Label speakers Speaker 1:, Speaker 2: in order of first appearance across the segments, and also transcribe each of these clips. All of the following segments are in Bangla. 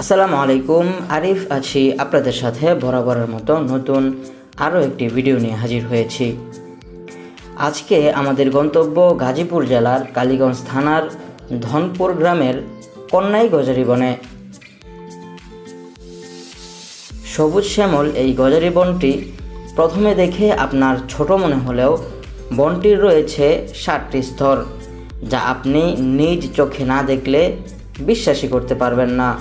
Speaker 1: আসসালামু আলাইকুম, আরিফ আছি আপনাদের সাথে বরাবরের মতো নতুন আরও একটি ভিডিও নিয়ে হাজির হয়েছি। আজকে আমাদের গন্তব্য গাজীপুর জেলার কালীগঞ্জ থানার ধনপুর গ্রামের কন্যাই গজারি বনে। সবুজ শ্যামল এই গজারি বনটি প্রথমে দেখে আপনার ছোট মনে হলেও বনটির রয়েছে ষাটটি স্তর, যা আপনি নিজ চোখে না দেখলে বিশ্বাসই করতে পারবেন না।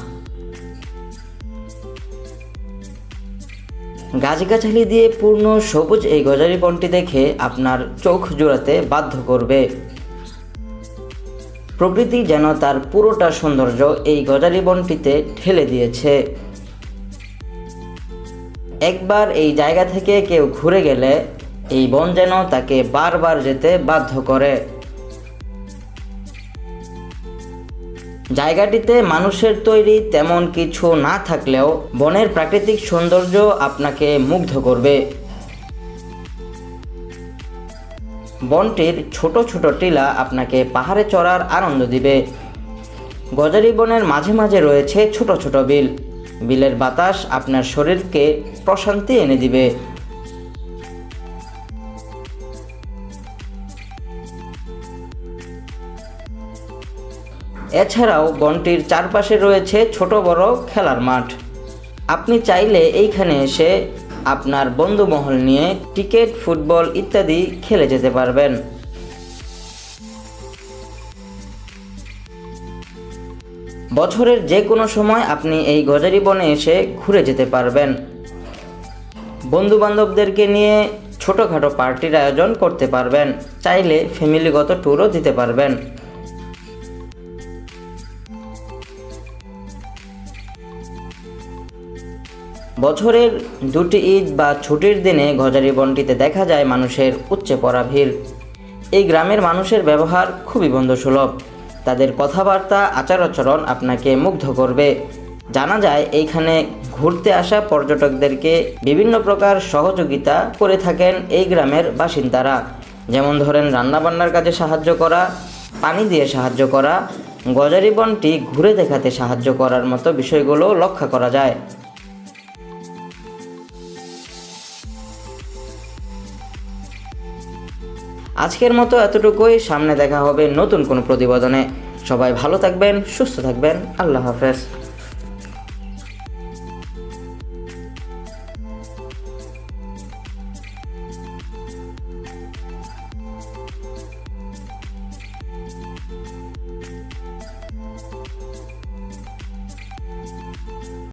Speaker 1: গাছগাছালি দিয়ে পূর্ণ সবুজ এই গজারি বনটি দেখে আপনার চোখ জোড়াতে বাধ্য করবে। প্রকৃতি যেন তার পুরোটা সৌন্দর্য এই গজারি বনটিতে ঠেলে দিয়েছে। একবার এই জায়গা থেকে কেউ ঘুরে গেলে এই বন যেন তাকে বারবার যেতে বাধ্য করে। জায়গাটিতে মানুষের তৈরি তেমন কিছু না থাকলেও বনের প্রাকৃতিক সৌন্দর্য আপনাকে মুগ্ধ করবে। বনটির ছোট ছোট টিলা আপনাকে পাহাড়ে চড়ার আনন্দ দিবে। গজারি বনের মাঝে মাঝে রয়েছে ছোট ছোট বিল। বিলের বাতাস আপনার শরীরকে প্রশান্তি এনে দিবে। এছাড়াও বনটির চারপাশে রয়েছে ছোট বড় খেলার মাঠ। আপনি চাইলে এইখানে এসে আপনার বন্ধুমহল নিয়ে ক্রিকেট ফুটবল ইত্যাদি খেলে যেতে পারবেন। বছরের যে কোনো সময় আপনি এই গজারি বনে এসে ঘুরে যেতে পারবেন। বন্ধু বান্ধবদেরকে নিয়ে ছোটোখাটো পার্টির আয়োজন করতে পারবেন। চাইলে ফ্যামিলিগত ট্যুরও দিতে পারবেন। বছরের দুটি ঈদ বা ছুটির দিনে গজারি বনটিতে দেখা যায় মানুষের উচ্চে পড়া ভিড়। এই গ্রামের মানুষের ব্যবহার খুবই বন্ধুসুলভ। তাদের কথাবার্তা আচার আচরণ আপনাকে মুগ্ধ করবে। জানা যায়, এইখানে ঘুরতে আসা পর্যটকদেরকে বিভিন্ন প্রকার সহযোগিতা করে থাকেন এই গ্রামের বাসিন্দারা। যেমন ধরেন, রান্নাবান্নার কাজে সাহায্য করা, পানি দিয়ে সাহায্য করা, গজারি বনটি ঘুরে দেখাতে সাহায্য করার মতো বিষয়গুলো লক্ষ্য করা যায়। আজকের মতো এতটুকুই। সামনে দেখা হবে নতুন কোনো প্রতিবেদনে। সবাই ভালো থাকবেন, সুস্থ থাকবেন। আল্লাহ হাফেজ।